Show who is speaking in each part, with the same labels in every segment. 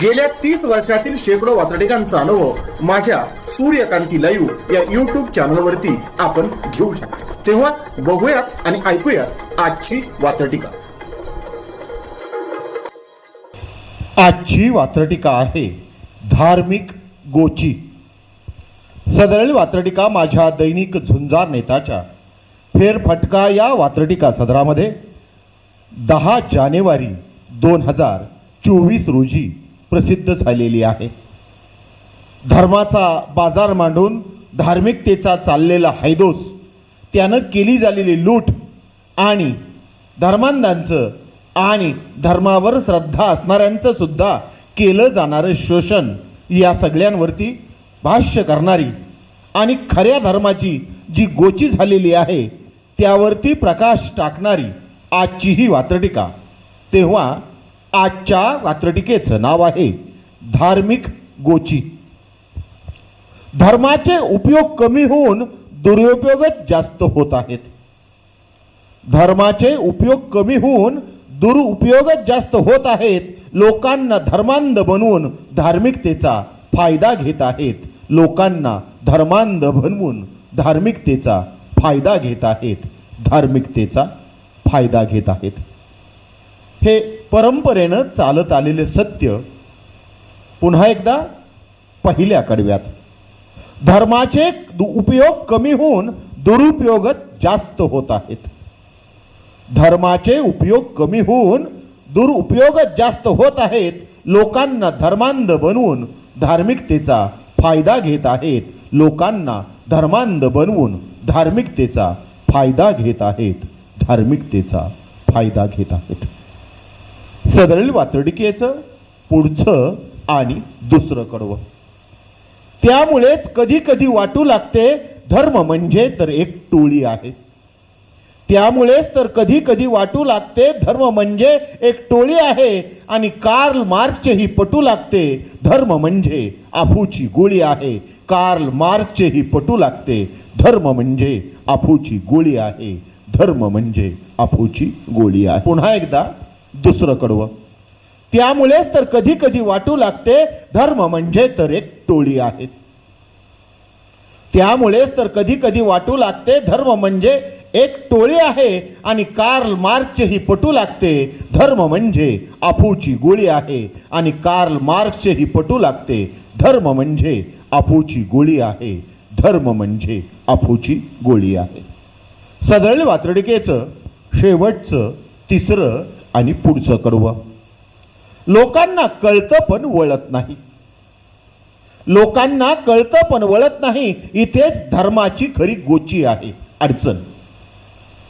Speaker 1: गेल्या तीस वर्षातील शेकडो वातडिकांचा अनुभव माझ्या सूर्यकांती लाईव्ह या युट्यूब चॅनलवरती आपण घेऊ शकतो. तेव्हा बघूयात आणि ऐकूयात आजची वातडिका
Speaker 2: आजची वात्रटिका आहे धार्मिक गोची. सदरेल वात्रटिका माझ्या दैनिक झुंजार नेताच्या फेरफटका या वात्रटिका सदरामध्ये दहा जानेवारी दोन हजार चोवीस रोजी प्रसिद्ध झालेली आहे. धर्माचा बाजार मांडून धार्मिकतेचा चाललेला हैदोस त्यानं केली झालेली लूट आणि धर्मांधांचं आणि धर्मावर श्रद्धा असणाऱ्यांचं सुद्धा केलं जाणारं शोषण या सगळ्यांवरती भाष्य करणारी आणि खऱ्या धर्माची जी गोची झालेली आहे त्यावरती प्रकाश टाकणारी आजची ही वात्रटिका. तेव्हा आजच्या रात्रटिकेचं नाव आहे धार्मिक गोची. धर्माचे उपयोग कमी होऊन दुरुपयोगच जास्त होत आहेत. धर्माचे उपयोग कमी होऊन दुरुपयोगच जास्त होत आहेत. लोकांना धर्मांध बनवून धार्मिकतेचा फायदा घेत आहेत. लोकांना धर्मांध बनवून धार्मिकतेचा फायदा घेत आहेत. धार्मिकतेचा फायदा घेत आहेत. हे परंपरेनं चालत आलेले सत्य पुन्हा एकदा पहिल्या कडव्यात. धर्माचे दु- उपयोग कमी होऊन दुरुपयोगच जास्त होत आहेत. धर्माचे उपयोग कमी होऊन दुरुपयोगच जास्त होत आहेत. लोकांना धर्मांध बनवून धार्मिकतेचा फायदा घेत आहेत. लोकांना धर्मांध बनवून धार्मिकतेचा फायदा घेत आहेत. धार्मिकतेचा फायदा घेत आहेत. सदरील वातडकेचं पुढचं आणि दुसरं कडवं. त्यामुळेच कधी कधी वाटू लागते धर्म म्हणजे तर एक टोळी आहे. त्यामुळेच तर कधी कधी वाटू लागते धर्म म्हणजे एक टोळी आहे आणि कार्ल मार्कचेही पटू लागते धर्म म्हणजे आफूची गोळी आहे. कार्ल मार्कचेही पटू लागते धर्म म्हणजे आफूची गोळी आहे. धर्म म्हणजे आफूची गोळी आहे. पुन्हा एकदा दुसरं कडवं त्यामुळेच तर कधी कधी वाटू लागते धर्म म्हणजे तर एक टोळी आहे. त्यामुळेच तर कधी कधी वाटू लागते धर्म म्हणजे एक टोळी आहे आणि कार्ल मार्क्सचे ही पटू लागते धर्म म्हणजे आफूची गोळी आहे आणि कार्ल मार्क्सचे ही पटू लागते धर्म म्हणजे आफूची गोळी आहे धर्म म्हणजे आफूची गोळी आहे. सदळ वात्रडिकेचं शेवटचं तिसरं आणि पुढचं कडवं. लोकांना कळतं पण वळत नाही. लोकांना कळतं पण वळत नाही इथेच धर्माची खरी गोची आहे अडचण.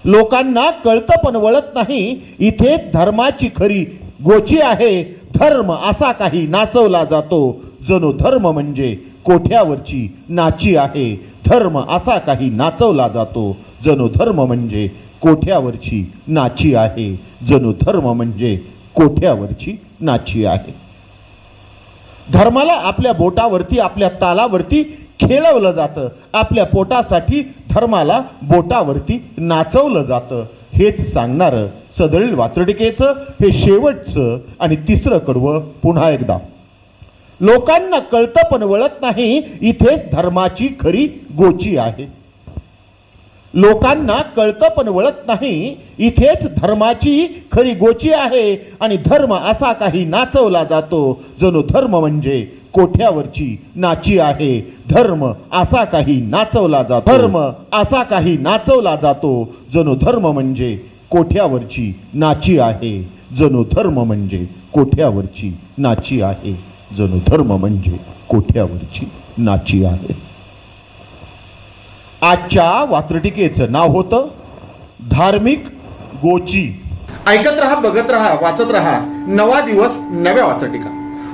Speaker 2: लोकांना कळतं पण वळत नाही इथेच धर्माची खरी गोची आहे धर्म असा काही नाचवला जातो. जणू धर्म म्हणजे कोठ्यावरची नाची आहे धर्म असा काही नाचवला जातो. जणू धर्म म्हणजे कोठ्यावरची नाची आहे? जणू धर्म म्हणजे कोठ्यावरची नाची आहे. धर्माला आपल्या बोटावरती आपल्या तालावरती खेळवलं जातं. आपल्या पोटासाठी धर्माला बोटावरती नाचवलं जातं. हेच सांगणारं सदळील वात्रटिकेचं हे शेवटचं आणि तिसरं कडवं पुन्हा एकदा. लोकांना कळतं पण वळत नाही इथेच धर्माची खरी गोची आहे. लोकांना कळतं पण वळत नाही इथेच धर्माची खरी गोची आहे आणि धर्म असा काही नाचवला जातो जणू धर्म म्हणजे कोठ्यावरची नाची आहे. धर्म असा काही नाचवला जातो. धर्म असा काही नाचवला जातो जणू धर्म म्हणजे कोठ्यावरची नाची आहे. जणू धर्म म्हणजे कोठ्यावरची नाची आहे. जणू धर्म म्हणजे कोठ्यावरची नाची आहे. आजच्या वात्रटिकेचं नाव होतं धार्मिक गोची.
Speaker 1: ऐकत रहा बघत रहा वाचत रहा. नवा दिवस नव्या वाचटिका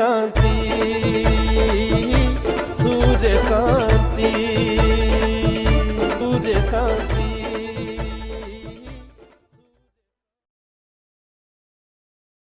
Speaker 3: kanti sude kanti